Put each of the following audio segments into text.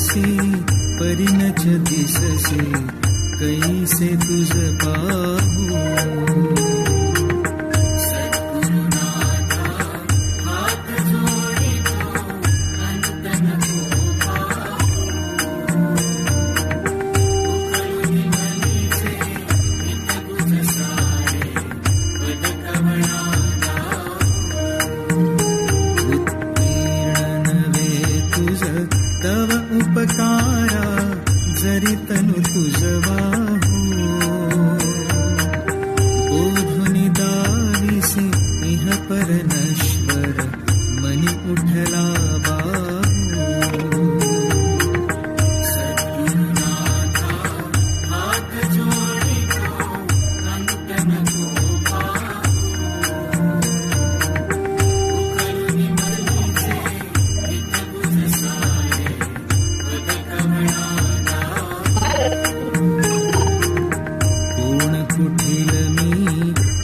दिवसी परिणच दिससे कैसे तुझ पाहू हरितनु तुझवा हो ओधुनिदारिसि इह परनश्वर मणि उठला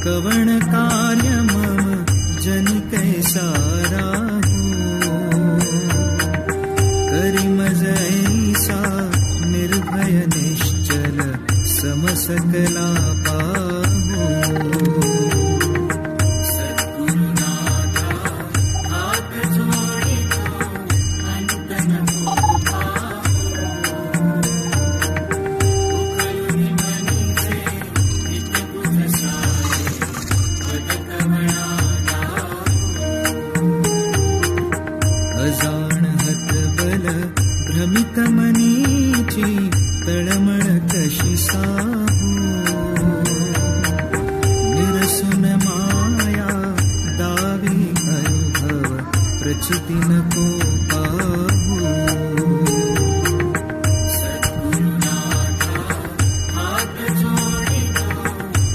कार्य मम जनिके सारा करिम जैसा निर्भय निश्चल समसकला तुझी तळमळ कशी साहू निरसून माया दावी अनुभव प्रचिती नको पा